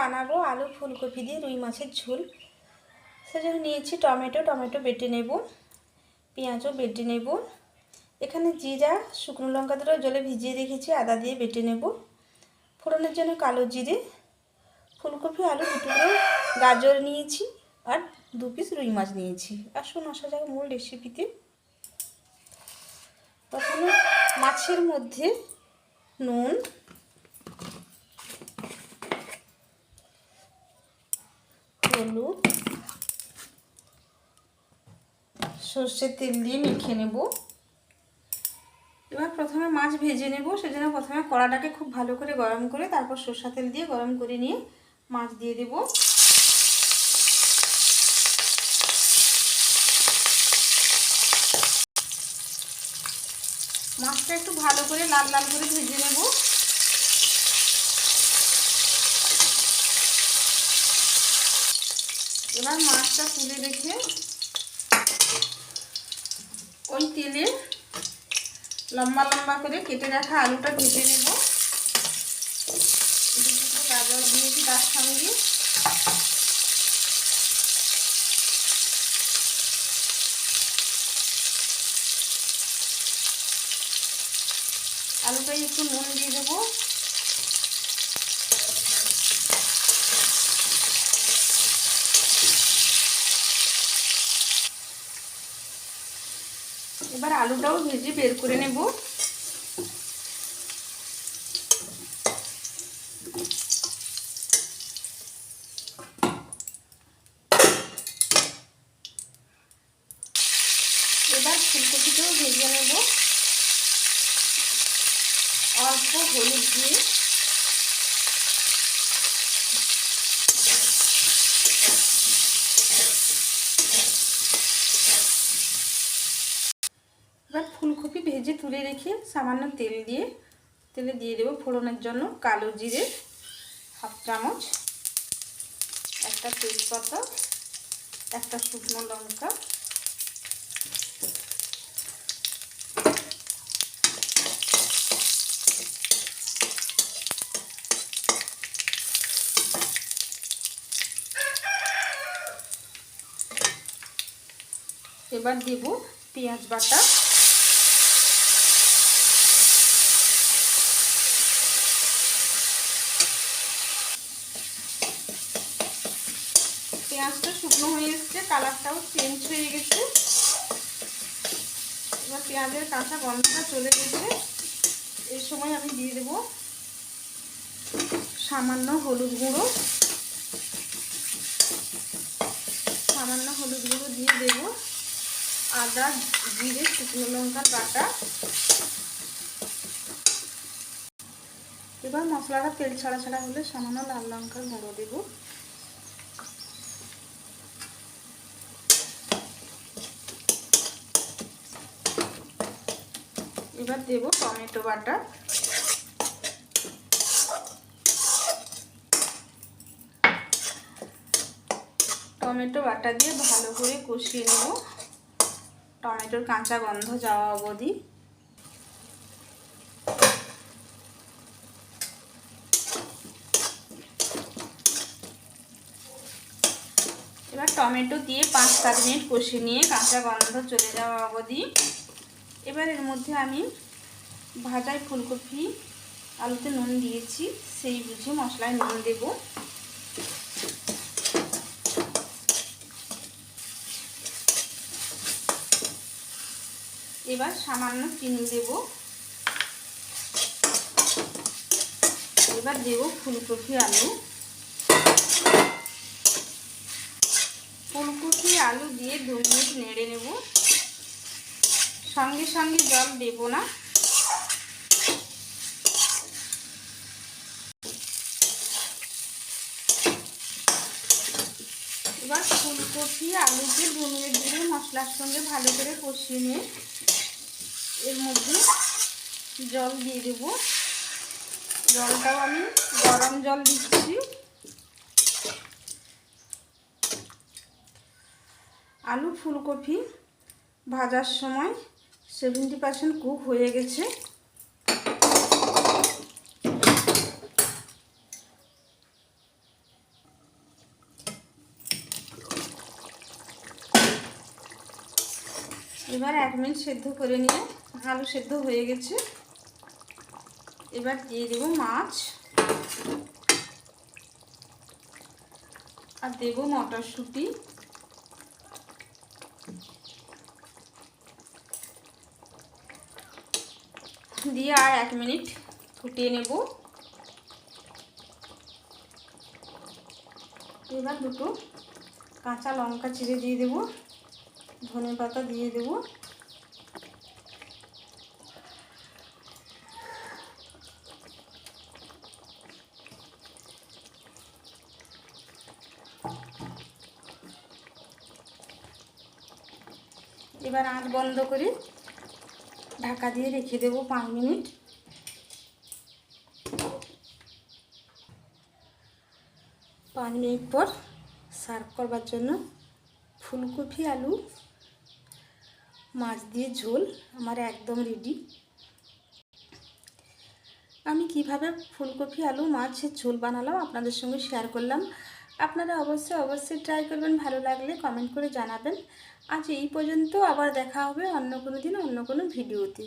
বানাবো আলু, ফুলকপি দিয়ে রুই মাছের ঝোল। সেজন্য নিয়েছি টমেটো টমেটো বেটে নেব, পেঁয়াজও বেটে নেব। এখানে জিরা, শুকনো লঙ্কা দিয়ে জলে ভিজিয়ে রেখেছি, আদা দিয়ে বেটে নেব। ফোড়নের জন্য কালো জিরে, ফুলকপি, আলু দুটো গাজর নিয়েছি আর দু পিস রুই মাছ নিয়েছি। আর আসুন আসা যাক মূল রেসিপিতে প্রথমে মাছের মধ্যে নুন হলুদ। সর্ষের তেল দিয়ে মেখে নেব। এবার প্রথমে মাছ ভেজে নেব, সেজন্য প্রথমে কড়াটাকে খুব ভালো করে গরম করে তারপর সর্ষা তেল দিয়ে গরম করে নিয়ে মাছ দিয়ে দেব। মাছটা একটু ভালো করে লাল লাল করে ভেজে নেব। এবার মাছটা তুলে রেখে ওই তেলে লম্বা লম্বা করে কেটে রাখা আলুটা ভেজে নেব। গাজর দিয়েছি তার সঙ্গে। আলুটাই একটু নুন দিয়ে দেবো। এবার আলুটাও ভেজে বের করে নেব। এবার ফুলকপিটাও ভেজে নেব। অল্প হলুদ দিয়ে এবার ফুলকপি ভেজে তুলে রেখে সামান্য তেল দিয়ে, তেলে দিয়ে দেবো ফোড়নের জন্য কালো জিরে, হাফ চামচ, একটা তেজপাতা, একটা শুকনো লঙ্কা, এবার দেব পেঁয়াজ বাটা। পেঁয়াজটা শুকনো হয়ে এসছে, কালারটাও চেঞ্জ হয়ে গেছে। এবার পেঁয়াজের কাঁচা গন্ধটা চলে গেছে। এই সময় আমি দিয়ে দেব সামান্য হলুদ গুঁড়ো। সামান্য হলুদ গুঁড়ো দিয়ে দেব আদা, জিরে, শুকনো লঙ্কার বাটা। এবার মশলাটা তেল ছাড়া ছাড়া হলে সামান্য লাল লঙ্কার গুঁড়ো দেবো। এবার দেব টমেটো বাটা। টমেটো বাটা দিয়ে ভালো করে কষিয়ে নেব। টমেটোর কাঁচা গন্ধ যাওয়া অবধি। এবার টমেটো দিয়ে পাঁচ সাত মিনিট কষিয়ে নিয়ে কাঁচা গন্ধ চলে যাওয়া অবধি। এবার এর মধ্যে আমি ভাজায় ফুলকপি, আলুতে নুন দিয়েছি, সেই বুঝে মশলায় নুন দেব। এবার সামান্য চিনি দেব। এবার দেব ফুলকপি, আলু। ফুলকপি, আলু দিয়ে দু মিনিট নেড়ে নেব। সঙ্গে সঙ্গে জল দেব না। এবার ফুলকপি, আলুকে দু মিনিট ধরে মশলার সঙ্গে ভালো করে কষিয়ে নিয়ে এর মধ্যে জল দিয়ে দেব। জলটাও আমি গরম জল দিচ্ছি। আলু, ফুলকপি ভাজার সময় সেভেন্টি পার্সেন্ট কুক হয়ে গেছে। এবার এক মিনিট সেদ্ধ করে নিয়ে আলু সেদ্ধ হয়ে গেছে। এবার দিয়ে দেবো মাছ। আর দেবো মটরশুঁটি। দিয়ে আর এক মিনিট ফুটিয়ে নেব। এবার দুটো কাঁচা লঙ্কা চিড়ে দিয়ে দেবো, ধনে পাতা দিয়ে দেবো। এবার আঁচ বন্ধ করে ঢাকা দিয়ে রেখে দেব পাঁচ মিনিট। পাঁচ মিনিট পর সার্ভ করবার জন্য ফুলকপি, আলু, মাছ দিয়ে ঝোল আমার একদম রেডি আমি কীভাবে ফুলকপি, আলু, মাছের ঝোল বানালাম আপনাদের সঙ্গে শেয়ার করলাম। আপনারা অবশ্যই অবশ্যই ট্রাই করবেন, ভালো লাগলে কমেন্ট করে জানাবেন। আজ এই পর্যন্ত, আবার দেখা হবে অন্য কোনো দিন, অন্য কোনো ভিডিওতে